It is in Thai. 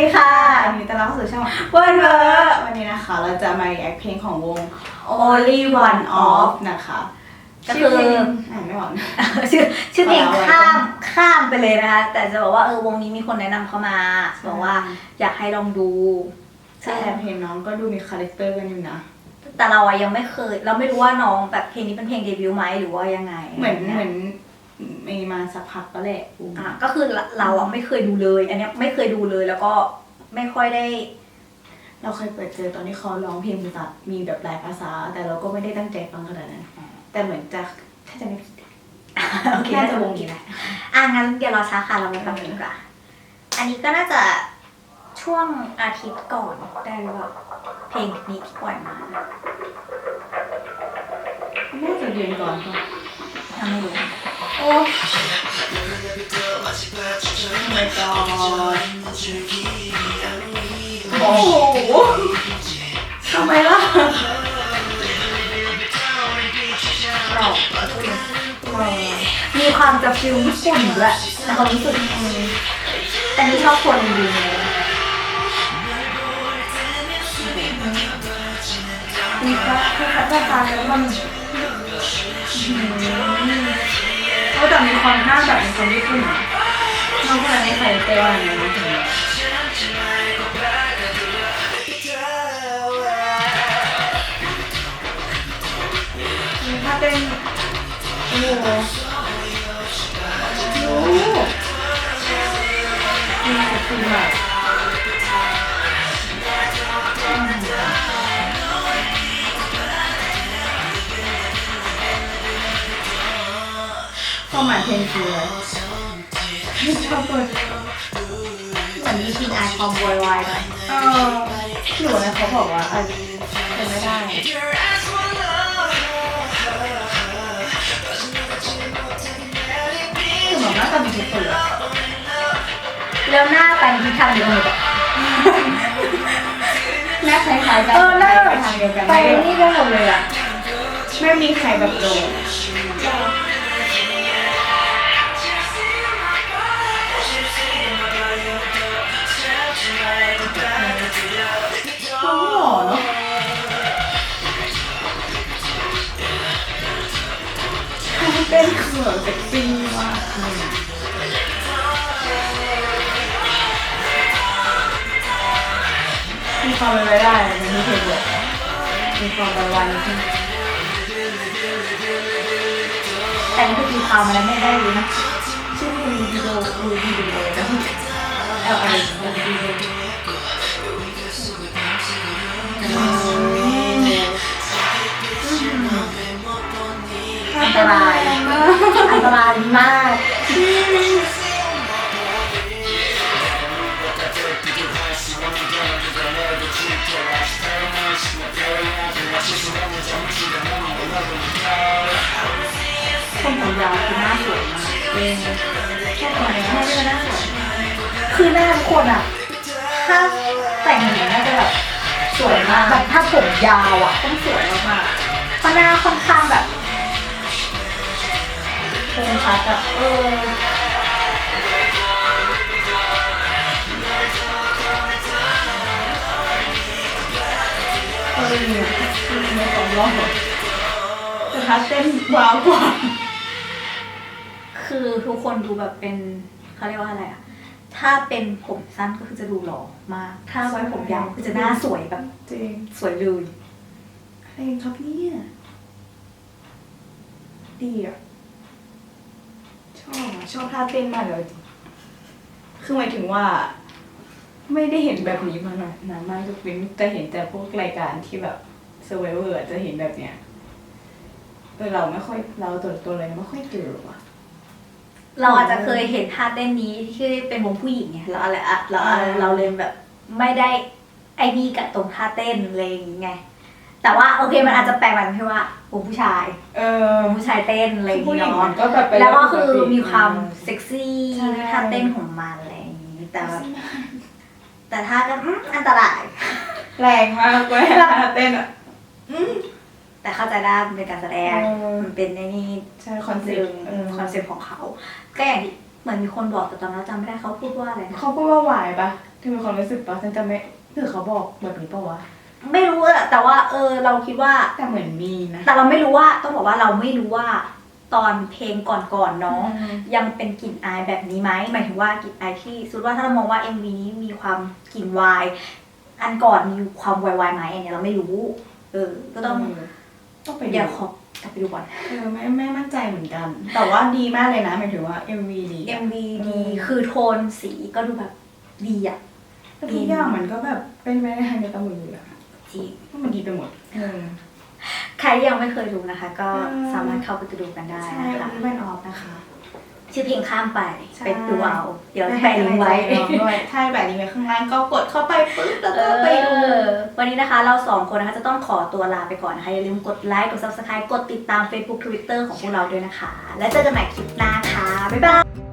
ดีค่ะวันนี้ต้อนรับเข้าสู่ช่องเวิร์นเวอร์วันนี้นะคะ เราจะมา react เพลงของวง Only One Off นะคะ ก็คือชื่เพลงอ่านไม่ออกนะชื่อชื่อเพลงขอเล่าไว้ข้ามข้ามไปเลยนะคะ แต่จะบอกว่าเออวงนี้มีคนแนะนำเข้ามาใช่บอกว่าอยากให้ลองดู ใช่เพลงน้องก็ดูมีคาแรคเตอร์กันอยู่นะ แต่เราอะยังไม่เคย เราไม่รู้ว่าน้องแบบเพลงนี้เป็นเพลงเดบิวต์ไหมหรือว่ายังไง เหมือนยเหมือน มีมาสักพักก็แหละวงอะก็คือเราอะไม่เคยดูเลย อันเนี้ยไม่เคยดูเลยแล้วก็ไม่ค่อยได้ เราเคยเปิดเจอตอนที่เขาร้องเพลงภาษามีแบบหลายภาษา แต่เราก็ไม่ได้ตั้งใจฟังขนาดนั้น แต่เหมือนจะถ้าจะไม่ผิดโอเคน่าจะวงนี้แหละอะงั้นเดี๋ยวเราช้าค่ะเราไปฟังกันดีกว่า อันนี้ก็น่าจะช่วงอาทิตย์ก่อนได้หรือเปล่าเพลงนี้ที่ปล่อยมาน่าจะเดือนก่อนค่ะทำไม่รู้ โอ้ my god โอ้โหทำไมล่ะหล่อมีความจะฟิลญี่ปุ่นด้วยแต่ความรู้สึกอืมแต่นี่ชอบคนดีมีคัดคือคัดราคาแล้วมัน เขาแต่มีความหน้าแบบเป็นคนญี่ปุ่นอะน้องคนนั้นไม่ใส่เตว่าอย่างนี้ถึงมีท่าเป็นโอ้ ความหมายเพลงคืออะไรชอบเปิดเหมือนมีทีนอายความโวยวายหน่อยเออหนูนะเขาบอกว่าอันเป็นไม่ได้คือเหมือนหน้าตาดีทุกคนเลยแล้วหน้าไปทิศทางเดียวกันหมดอะหน้าคล้ายๆกันเออหน้าไปทางเดียวกันไปนี่ได้หมดเลยอะไม่มีใครแบบโดน เขาเต้นคือแบบเซ็กซี่มากมีความเป็นไปได้มันไม่เคยบอกมีความเประวันใช่ไมแต่นี่คือตีความมาแล้วไม่ได้เลยนะชื่อเพลงวิดีโอคือวิดีโอนะ L I W O อั ตรายมาก คนผมยาวคือหน้าสวยมากเองแค่ตรงนี้แค่นี้ก็น่าสวยคือหน้าทุกคนอะถ้าแต่งอย่างนี้น่าจะแบบสวยมากแบบถ้าผมยาวอะต้องสวยมากๆเพราะหน้าค่อนข้างแบบ คมชัดอะเออเออในสองรอบแต่ถ้าเต้นว้าวกว่า คือทุกคนดูแบบเป็นเขาเรียกว่าอะไรอะถ้าเป็นผมสั้นก็คือจะดูหล่อมาก ถ้าไว้ผมยาวคือจะหน้าสวยแบบ จริงสวยเลยเพลงครับเนี่ยดีอะ ชอบอะชอบท่าเต้นมากเลยจริงคือหมายถึงว่า ไม่ได้เห็นแบบนี้มานานนานมากทุกวินจะเห็นแต่พวกรายการที่แบบเซอร์ไวเวอร์จะเห็นแบบเนี้ยเออเราไม่ค่อยเราตัวตัวเลยไม่ค่อยเจอว่ะ เราอาจจะเคยเห็นท่าเต้นนี้ที่เป็นวงผู้หญิงไงเราอะไรอะเราเราเลยแบบไม่ได้ไอ้นี่กับตรงท่าเต้นอะไรอย่างเงี้ย แต่ว่าโอเคมันอาจจะแปลกแบบที่ว่าวงผู้ชายเออวงผู้ชายเต้นอะไรอย่างผู้เงี้หญิงเนาะมันก็แบบไปแล้วก็คือปติมีความเซ็กซี่ใช่ในท่าเต้นของมันอะไรอย่างงี้แต่แบบแต่ท่าก็อืมอันตราย แรงมากเว้ยท่าเต้นอะ แต่เข้าใจได้มันเป็นการแสดงเออ มันเป็นในนี่ ใช่คอนเซ็ปต์เออคอนเซ็ปต์ของเขา ก็อย่างที่เหมือนมีคนบอกแต่ตอนนั้นจำไม่ได้เขาพูดว่าอะไรนะเขาพูดว่าหวายปะเธอมีความรู้สึกปะฉันจะไม่หรือเขาบอกแบบนี้ปะวะ ไม่รู้อะแต่ว่าเออเราคิดว่า แต่เหมือนมีนะแต่เราไม่รู้ว่าต้องบอกว่าเราไม่รู้ว่า ตอนเพลงก่อนๆน้อง ยังเป็นกลิ่นอายแบบนี้ไหมหมายถึงว่ากลิ่นอายที่สุดว่าถ้าเรามองว่า MV นี้มีความกลิ่นวายอันก่อนมีความวายๆไหมอันเนี้ยเราไม่รู้ เออ ก็ต้องต้องไปเดี๋ยวดูขอกลับไปดูก่อนเออไม่ไม่มั่นใจเหมือนกัน แต่ว่าดีมากเลยนะหมายถึงว่า MV ดีอะ MV ดีอืมคือโทนสีก็ดูแบบดีอะแล้วทุกอย่างมันก็แบบเป็นไปในทางเดียวกันหมดเลยอะ จริงมันดีไปหมดเออใครยังไม่เคยดูนะคะ ก็อืมสามารถเข้าไปดูกันได้ใช่นะคะวันนี้เป็นออฟนะคะ ชื่อเพลงข้ามไปใช่ไปดูเอา เดี๋ยวแปะลิงก์ไว้น้องด้วยใช่แบบลิงก์ไว้ข้างล่างก็กดเข้าไปปึ๊บแล้วเอก็ไปดูอวันนี้นะคะ เราสองคนนะคะจะต้องขอตัวลาไปก่อนนะคะอย่าลืมกดไลค์กด subscribe กดติดตาม Facebook Twitter ของพวกเราด้วยนะคะ แล้วเจอกันใหม่คลิปหน้าค่ะบ๊ายบาย